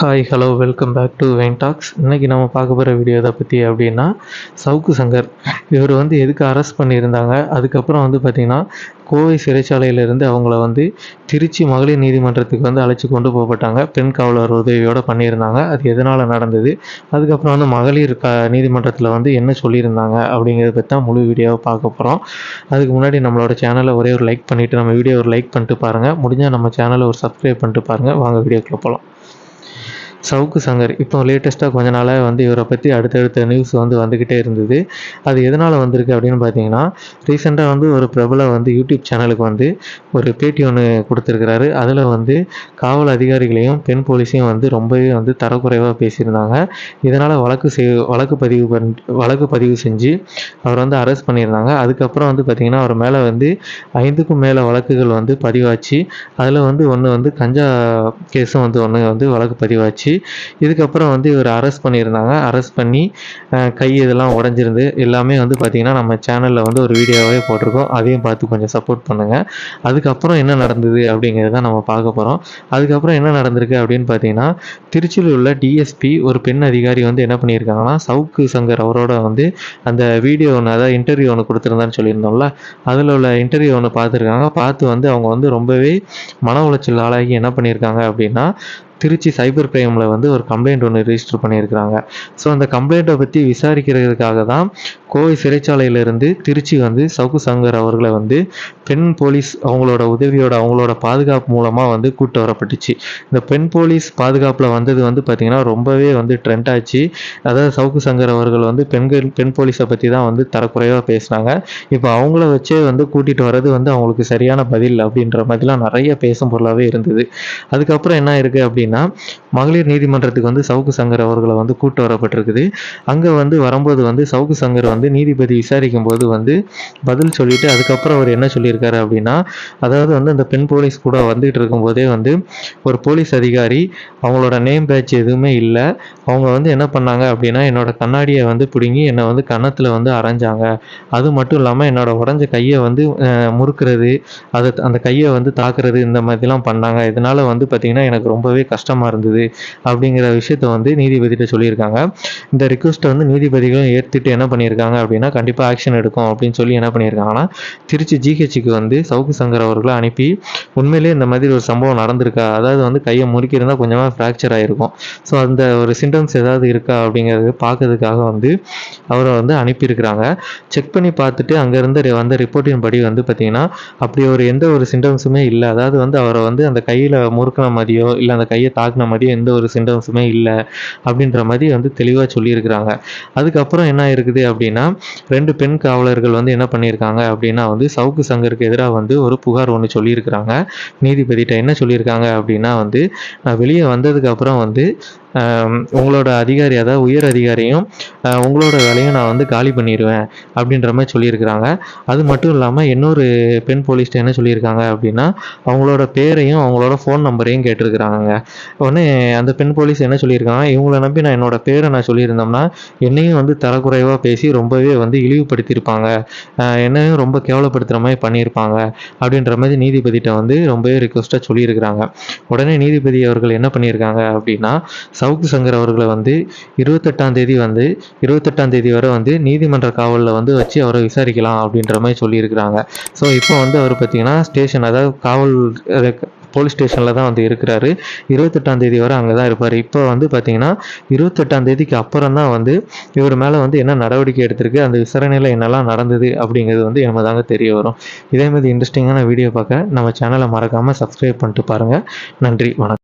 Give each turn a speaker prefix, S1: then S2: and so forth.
S1: Hi hello welcome back to vein talks இன்றைக்கி நம்ம பார்க்க போகிற வீடியோ இதை பற்றி அப்படின்னா சவுக்கு சங்கர் இவர் வந்து எதுக்கு அரெஸ்ட் பண்ணியிருந்தாங்க? அதுக்கப்புறம் வந்து பார்த்திங்கன்னா கோவை சிறைச்சாலையிலேருந்து அவங்கள வந்து திருச்சி மகளிர் நீதிமன்றத்துக்கு வந்து அழைச்சி கொண்டு போகப்பட்டாங்க. பெண் காவலர் உதவியோடு பண்ணியிருந்தாங்க. அது எதனால் நடந்தது? அதுக்கப்புறம் வந்து மகளிர் க நீதிமன்றத்தில் வந்து என்ன சொல்லியிருந்தாங்க? அப்படிங்கிறத பற்றி தான் முழு வீடியோவை பார்க்க போகிறோம் அதுக்கு முன்னாடி நம்மளோட சேனலை ஒரே ஒரு லைக் பண்ணிவிட்டு நம்ம வீடியோ ஒரு லைக் பண்ணிட்டு பாருங்கள் முடிஞ்சால் நம்ம சேனலை ஒரு சப்ஸ்கிரைப் பண்ணிட்டு பாருங்கள் வாங்க வீடியோக்குள்ளே போகலாம் சவுக்கு சங்கர் இப்போ லேட்டஸ்ட்டாக கொஞ்ச நாளாக வந்து இவரை பற்றி அடுத்தடுத்த நியூஸ் வந்து வந்துக்கிட்டே இருந்தது. அது எதனால் வந்திருக்கு அப்படின்னு பார்த்தீங்கன்னா ரீசெண்டாக வந்து ஒரு பிரபல வந்து யூடியூப் சேனலுக்கு வந்து ஒரு பேட்டி ஒன்று கொடுத்துருக்கிறாரு. அதில் வந்து காவல் அதிகாரிகளையும் பெண் போலீஸையும் வந்து ரொம்பவே வந்து தரக்குறைவாக பேசியிருந்தாங்க. இதனால் வழக்கு செய் வழக்கு பதிவு பண் வழக்கு பதிவு செஞ்சு அவர் வந்து அரெஸ்ட் பண்ணியிருந்தாங்க. அதுக்கப்புறம் வந்து பார்த்திங்கன்னா அவர் மேலே வந்து ஐந்துக்கும் மேலே வழக்குகள் வந்து பதிவாச்சு. அதில் வந்து ஒன்று வந்து கஞ்சா கேஸும் வந்து ஒன்று வந்து வழக்கு பதிவாச்சு. இதுக்கப்புறம் வந்து இவர் அரெஸ்ட் பண்ணியிருந்தாங்க. அரெஸ்ட் பண்ணி கை இதெல்லாம் உடஞ்சிருந்து எல்லாமே வந்து பார்த்திங்கன்னா நம்ம சேனலில் வந்து ஒரு வீடியோவே போட்டிருக்கோம். அதையும் பார்த்து கொஞ்சம் சப்போர்ட் பண்ணுங்கள் அதுக்கப்புறம் என்ன நடந்தது அப்படிங்கிறத நம்ம பார்க்க போகிறோம் அதுக்கப்புறம் என்ன நடந்திருக்கு அப்படின்னு பார்த்தீங்கன்னா திருச்சியில் உள்ள டிஎஸ்பி ஒரு பெண் அதிகாரி வந்து என்ன பண்ணியிருக்காங்கன்னா சவுக்கு சங்கர் அவரோட வந்து அந்த வீடியோ ஒன்று அதாவது இன்டர்வியூ ஒன்று கொடுத்துருந்தான்னு சொல்லியிருந்தோம்ல. அதில் உள்ள இன்டர்வியூ ஒன்று பார்த்துருக்காங்க. பார்த்து வந்து அவங்க வந்து ரொம்பவே மன உளைச்சல் ஆளாகி என்ன பண்ணியிருக்காங்க அப்படின்னா திருச்சி சைபர் கிரைமில் வந்து ஒரு கம்ப்ளைண்ட் ஒன்று ரிஜிஸ்டர் பண்ணியிருக்கிறாங்க. ஸோ அந்த கம்ப்ளைண்ட்டை பற்றி விசாரிக்கிறதுக்காக தான் கோவை சிறைச்சாலையிலிருந்து திருச்சி வந்து சவுக்கு சங்கர் அவர்களை வந்து பெண் போலீஸ் அவங்களோட உதவியோட அவங்களோட பாதுகாப்பு மூலமாக வந்து கூட்டு வரப்பட்டுச்சு. இந்த பெண் போலீஸ் பாதுகாப்பில் வந்தது வந்து பார்த்திங்கன்னா ரொம்பவே வந்து ட்ரெண்ட் ஆச்சு. அதாவது சவுக்கு சங்கர் அவர்கள் வந்து பெண்கள் பெண் போலீஸை பற்றி தான் வந்து தரக்குறைவாக பேசினாங்க. இப்போ அவங்கள வச்சே வந்து கூட்டிகிட்டு வர்றது வந்து அவங்களுக்கு சரியான பதில் அப்படின்ற மாதிரிலாம் நிறைய பேசும் பொருளாகவே இருந்தது. அதுக்கப்புறம் என்ன இருக்குது அப்படின்னு மகளிர் நீதிமன்றத்துக்கு வந்து சவுக்கு சங்கர் அவர்களை வந்து கூட்டு வரப்பட்டிருக்குது. அங்கே வந்து வரும்போது வந்து சவுக்கு சங்கர் வந்து நீதிபதி விசாரிக்கும் போது வந்து பதில் சொல்லிட்டு அதுக்கப்புறம் அவர் என்ன சொல்லியிருக்காரு அப்படின்னா அதாவது வந்து அந்த பெண் போலீஸ் கூட வந்துகிட்டு இருக்கும்போதே வந்து ஒரு போலீஸ் அதிகாரி அவங்களோட நேம் பேட்ச் எதுவுமே இல்லை. அவங்க வந்து என்ன பண்ணாங்க அப்படின்னா என்னோட கண்ணாடியை வந்து பிடுங்கி என்னை வந்து கன்னத்தில் வந்து அரைஞ்சாங்க. அது மட்டும் இல்லாமல் என்னோட உடஞ்ச கையை வந்து முறுக்கிறது அதை அந்த கையை வந்து தாக்குறது இந்த மாதிரிலாம் பண்ணாங்க. இதனால வந்து பார்த்திங்கன்னா எனக்கு ரொம்பவே கஷ்டம். கஷ்டமாக இருந்தது அப்படிங்கிற விஷயத்த வந்து நீதிபதிகிட்ட சொல்லியிருக்காங்க. இந்த ரிக்வஸ்ட்டை வந்து நீதிபதிகளும் ஏற்றுட்டு என்ன பண்ணியிருக்காங்க அப்படின்னா கண்டிப்பாக ஆக்ஷன் எடுக்கும் அப்படின்னு சொல்லி என்ன பண்ணியிருக்காங்கன்னா திருச்சி ஜிஹெச்சுக்கு வந்து சவுக்கு சங்கர் அவர்களை அனுப்பி உண்மையிலேயே இந்த மாதிரி ஒரு சம்பவம் நடந்திருக்கா? அதாவது வந்து கையை முறுக்கியிருந்தால் கொஞ்சமாக ஃப்ராக்சர் ஆகிருக்கும் ஸோ அந்த ஒரு சிம்டம்ஸ் ஏதாவது இருக்கா அப்படிங்கிறது பார்க்கறதுக்காக வந்து அவரை வந்து அனுப்பியிருக்கிறாங்க. செக் பண்ணி பார்த்துட்டு அங்கேருந்து வந்த ரிப்போர்ட்டின் படி வந்து பார்த்தீங்கன்னா அப்படி ஒரு எந்த ஒரு சிம்டம்ஸுமே இல்லை. அதாவது வந்து அவரை வந்து அந்த கையில் முறுக்கின மாதிரியோ இல்லை அந்த கையை தாக்குன மாதிரி எந்த ஒரு சிம்டம்ஸுமே இல்லை அப்படின்ற மாதிரி வந்து தெளிவாக சொல்லியிருக்கிறாங்க. அதுக்கப்புறம் என்ன இருக்குது அப்படின்னா ரெண்டு பெண் காவலர்கள் வந்து என்ன பண்ணியிருக்காங்க அப்படின்னா வந்து சவுக்கு சங்கருக்கு எதிராக வந்து ஒரு புகார் ஒன்று சொல்லியிருக்கிறாங்க. நீதிபதிகிட்ட என்ன சொல்லியிருக்காங்க அப்படின்னா வந்து நான் வெளியே வந்ததுக்கப்புறம் வந்து உங்களோட அதிகாரி அதாவது உயர் அதிகாரியும் உங்களோட வேலையும் நான் வந்து காலி பண்ணிடுவேன் அப்படின்ற மாதிரி சொல்லியிருக்கிறாங்க. அது மட்டும் இல்லாமல் இன்னொரு பெண் போலீஸ்ட்ட என்ன சொல்லியிருக்காங்க அப்படின்னா அவங்களோட பேரையும் அவங்களோட ஃபோன் நம்பரையும் கேட்டிருக்கிறாங்க உடனே அந்த பெண் போலீஸ் என்ன சொல்லியிருக்காங்க இவங்கள நம்பி நான் என்னோட பேரை நான் சொல்லியிருந்தோம்னா என்னையும் வந்து தரக்குறைவாக பேசி ரொம்பவே வந்து இழிவுபடுத்தியிருப்பாங்க. என்னையும் ரொம்ப கேவலப்படுத்துகிற மாதிரி பண்ணியிருப்பாங்க அப்படின்ற மாதிரி நீதிபதிகிட்ட வந்து ரொம்பவே ரிக்வஸ்ட்டாக சொல்லியிருக்கிறாங்க. உடனே நீதிபதி அவர்கள் என்ன பண்ணியிருக்காங்க அப்படின்னா சவுக்கு சங்கர் அவர்களை வந்து இருபத்தெட்டாம் தேதி வந்து இருபத்தெட்டாம் தேதி வரை வந்து நீதிமன்ற காவலில் வந்து வச்சு அவரை விசாரிக்கலாம் அப்படின்ற மாதிரி சொல்லியிருக்கிறாங்க. ஸோ இப்போ வந்து அவர் பார்த்தீங்கன்னா ஸ்டேஷன் அதாவது காவல் போலீஸ் ஸ்டேஷனில் தான் வந்து இருக்கிறாரு. இருபத்தெட்டாம் தேதி வரை அங்கே தான் இருப்பார். இப்போ வந்து பார்த்தீங்கன்னா இருபத்தெட்டாம் தேதிக்கு அப்புறம் தான் வந்து இவர் மேலே வந்து என்ன நடவடிக்கை எடுத்திருக்கு அந்த விசாரணையில் என்னெல்லாம் நடந்தது அப்படிங்கிறது வந்து எனக்கு தாங்க தெரிய வரும். இதே மாதிரி இன்ட்ரெஸ்டிங்கான வீடியோ பார்க்க நம்ம சேனலை மறக்காமல் சப்ஸ்கிரைப் பண்ணிட்டு பாருங்கள் நன்றி வணக்கம்.